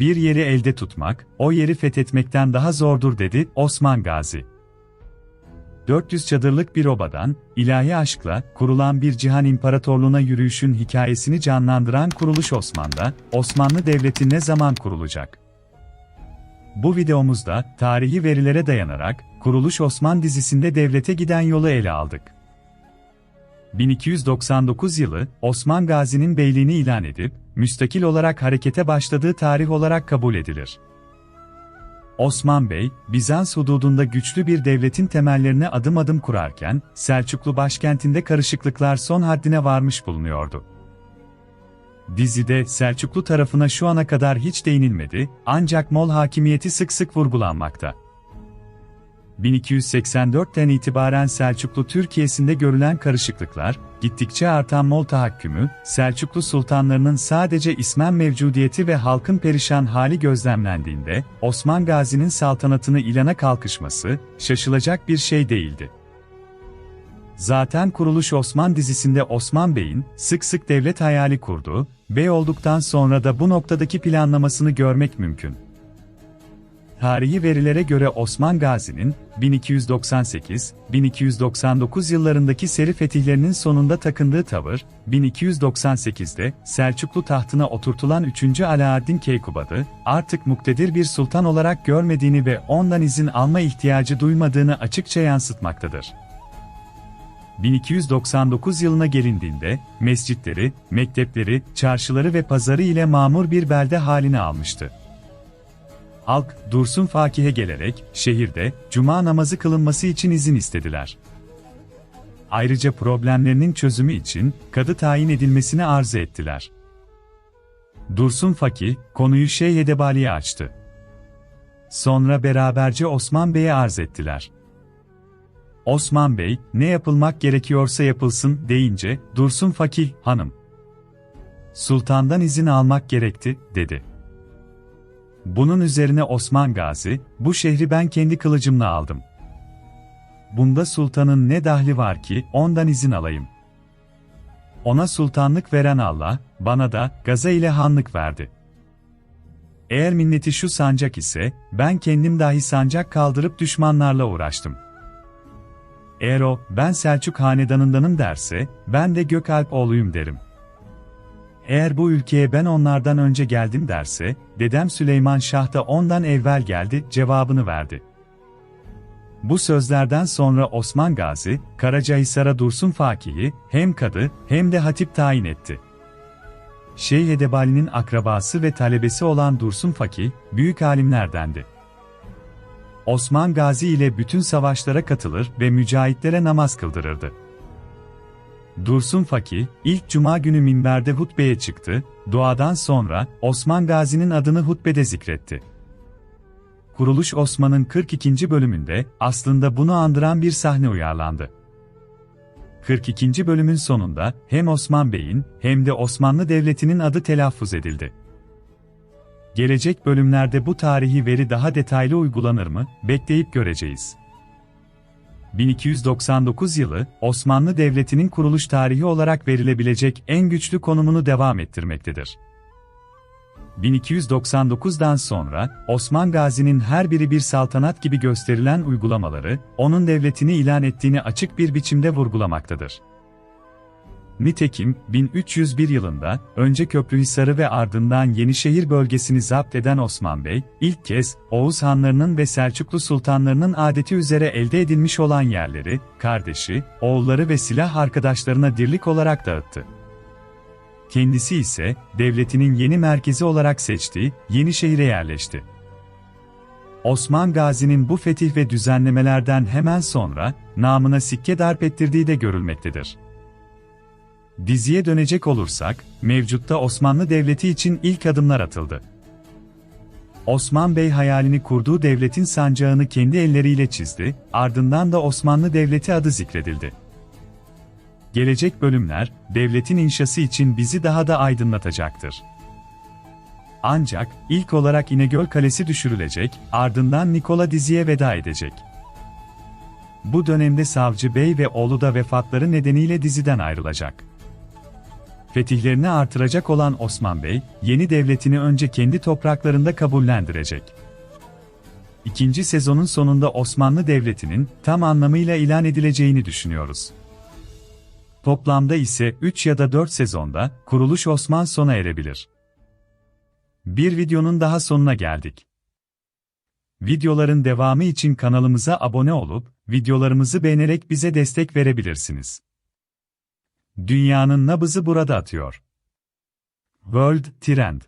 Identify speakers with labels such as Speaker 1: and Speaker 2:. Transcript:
Speaker 1: bir yeri elde tutmak, o yeri fethetmekten daha zordur dedi Osman Gazi. 400 çadırlık bir obadan, ilahi aşkla, kurulan bir cihan imparatorluğuna yürüyüşün hikayesini canlandıran Kuruluş Osman'da, Osmanlı Devleti ne zaman kurulacak? Bu videomuzda, tarihi verilere dayanarak, Kuruluş Osman dizisinde devlete giden yolu ele aldık. 1299 yılı, Osman Gazi'nin beyliğini ilan edip, müstakil olarak harekete başladığı tarih olarak kabul edilir. Osman Bey, Bizans hududunda güçlü bir devletin temellerini adım adım kurarken, Selçuklu başkentinde karışıklıklar son haddine varmış bulunuyordu. Dizide Selçuklu tarafına şu ana kadar hiç değinilmedi, ancak Mol hakimiyeti sık sık vurgulanmakta. 1284'ten itibaren Selçuklu Türkiye'sinde görülen karışıklıklar, gittikçe artan Mol tahakkümü, Selçuklu sultanlarının sadece ismen mevcudiyeti ve halkın perişan hali gözlemlendiğinde, Osman Gazi'nin saltanatını ilana kalkışması, şaşılacak bir şey değildi. Zaten Kuruluş Osman dizisinde Osman Bey'in sık sık devlet hayali kurduğu, bey olduktan sonra da bu noktadaki planlamasını görmek mümkün. Tarihi verilere göre Osman Gazi'nin 1298-1299 yıllarındaki seri fetihlerinin sonunda takındığı tavır, 1298'de Selçuklu tahtına oturtulan 3. Alaaddin Keykubad'ı artık muktedir bir sultan olarak görmediğini ve ondan izin alma ihtiyacı duymadığını açıkça yansıtmaktadır. 1299 yılına gelindiğinde, mescitleri, mektepleri, çarşıları ve pazarı ile mamur bir belde haline almıştı. Halk, Dursun Fakih'e gelerek, şehirde, cuma namazı kılınması için izin istediler. Ayrıca problemlerinin çözümü için, kadı tayin edilmesini arzu ettiler. Dursun Fakih, konuyu Şeyh Edebali'ye açtı. Sonra beraberce Osman Bey'e arz ettiler. Osman Bey, ne yapılmak gerekiyorsa yapılsın deyince, Dursun Fakih, hanım. Sultandan izin almak gerekti, dedi. Bunun üzerine Osman Gazi, bu şehri ben kendi kılıcımla aldım. Bunda sultanın ne dahli var ki, ondan izin alayım. Ona sultanlık veren Allah, bana da, gaza ile hanlık verdi. Eğer minneti şu sancak ise, ben kendim dahi sancak kaldırıp düşmanlarla uğraştım. Eğer o, ben Selçuk hanedanındanım derse, ben de Gökalp oğluyum derim. Eğer bu ülkeye ben onlardan önce geldim derse, dedem Süleyman Şah da ondan evvel geldi cevabını verdi. Bu sözlerden sonra Osman Gazi, Karacahisar'a Dursun Fakih'i hem kadı hem de hatip tayin etti. Şeyh Edebali'nin akrabası ve talebesi olan Dursun Fakih, büyük alimlerdendi. Osman Gazi ile bütün savaşlara katılır ve mücahitlere namaz kıldırırdı. Dursun Fakih, ilk cuma günü minberde hutbeye çıktı, duadan sonra Osman Gazi'nin adını hutbede zikretti. Kuruluş Osman'ın 42. bölümünde aslında bunu andıran bir sahne uyarlandı. 42. bölümün sonunda hem Osman Bey'in hem de Osmanlı Devleti'nin adı telaffuz edildi. Gelecek bölümlerde bu tarihi veri daha detaylı uygulanır mı, bekleyip göreceğiz. 1299 yılı, Osmanlı Devleti'nin kuruluş tarihi olarak verilebilecek en güçlü konumunu devam ettirmektedir. 1299'dan sonra, Osman Gazi'nin her biri bir saltanat gibi gösterilen uygulamaları, onun devletini ilan ettiğini açık bir biçimde vurgulamaktadır. Nitekim, 1301 yılında, önce Köprühisar'ı ve ardından Yenişehir bölgesini zapt eden Osman Bey, ilk kez, Oğuz hanlarının ve Selçuklu sultanlarının adeti üzere elde edilmiş olan yerleri, kardeşi, oğulları ve silah arkadaşlarına dirlik olarak dağıttı. Kendisi ise, devletinin yeni merkezi olarak seçtiği, Yenişehir'e yerleşti. Osman Gazi'nin bu fetih ve düzenlemelerden hemen sonra, namına sikke darp ettirdiği de görülmektedir. Diziye dönecek olursak, mevcutta Osmanlı Devleti için ilk adımlar atıldı. Osman Bey hayalini kurduğu devletin sancağını kendi elleriyle çizdi, ardından da Osmanlı Devleti adı zikredildi. Gelecek bölümler, devletin inşası için bizi daha da aydınlatacaktır. Ancak, ilk olarak İnegöl Kalesi düşürülecek, ardından Nikola diziye veda edecek. Bu dönemde Savcı Bey ve oğlu da vefatları nedeniyle diziden ayrılacak. Fetihlerini artıracak olan Osman Bey, yeni devletini önce kendi topraklarında kabullendirecek. İkinci sezonun sonunda Osmanlı Devleti'nin tam anlamıyla ilan edileceğini düşünüyoruz. Toplamda ise 3 ya da 4 sezonda kuruluş Osman sona erebilir. Bir videonun daha sonuna geldik. Videoların devamı için kanalımıza abone olup, videolarımızı beğenerek bize destek verebilirsiniz. Dünyanın nabızı burada atıyor. World Trend